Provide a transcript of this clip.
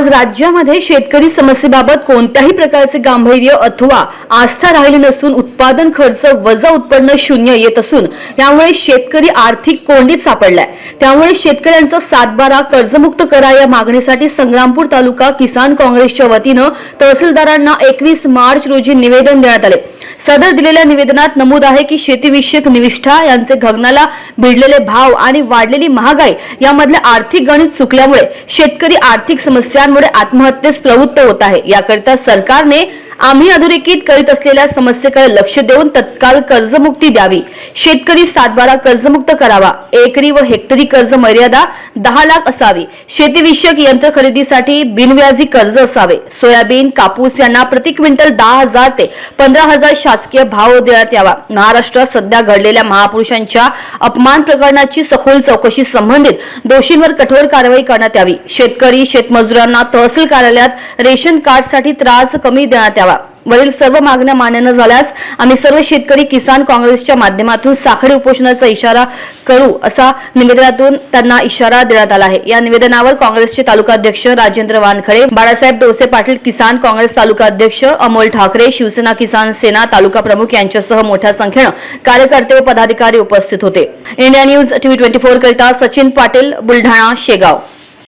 आज राज्यामध्ये शेतकरी समस्येबाबत कोणत्याही प्रकारचे गांभीर्य अथवा आस्था राहिली नसून उत्पादन खर्च वजा उत्पन्न शून्य येत असून यामुळे शेतकरी आर्थिक कोंडीत सापडलाय. त्यामुळे शेतकऱ्यांचा सातबारा कर्जमुक्त करा या मागणीसाठी संग्रामपूर तालुका किसान काँग्रेसच्या वतीनं तहसीलदारांना एकवीस मार्च रोजी निवेदन देण्यात आले. सदर दिलेल्या निवेदनात नमूद आहे की शेतीविषयक निविष्ठा यांचे गगनाला भिडलेले भाव आणि वाढलेली महागाई यामधले आर्थिक गणित चुकल्यामुळे शेतकरी आर्थिक समस्यांमुळे आत्महत्येस प्रवृत्त होत आहे. याकरिता सरकारने आम्ही अधोरेखित करीत असलेल्या समस्येकडे लक्ष देऊन तत्काळ कर्जमुक्ती द्यावी. शेतकरी सातबारा कर्जमुक्त करावा. एकरी व हेक्टरी कर्ज मर्यादा दहा लाख असावी. शेतीविषयक यंत्र खरेदीसाठी बिनव्याजी कर्ज असावे. सोयाबीन कापूस यांना प्रति क्विंटल दहा हजार ते पंधरा हजार शासकीय भाव देण्यात यावा. महाराष्ट्रात सध्या घडलेल्या महापुरुषांच्या अपमान प्रकरणाची सखोल चौकशी संबंधित दोषींवर कठोर कारवाई करण्यात यावी. शेतकरी शेतमजुरांना तहसील कार्यालयात रेशन कार्डसाठी त्रास कमी देण्यात यावा. वरील सर्व मागण्या मान्य न झाल्यास आम्ही सर्व शेतकरी किसान काँग्रेसच्या माध्यमातून साखळी उपोषणाचा इशारा करू असा निवेदनातून त्यांना इशारा देण्यात आला आहे. या निवेदनावर काँग्रेसचे तालुकाध्यक्ष राजेंद्र वानखडे बाळासाहेब डोसे पाटील किसान काँग्रेस तालुका अध्यक्ष अमोल ठाकरे शिवसेना किसान सेना तालुका प्रमुख यांच्यासह मोठ्या संख्येनं कार्यकर्ते व पदाधिकारी उपस्थित होते. India news TV twenty four करिता सचिन पाटील बुलढाणा शेगाव.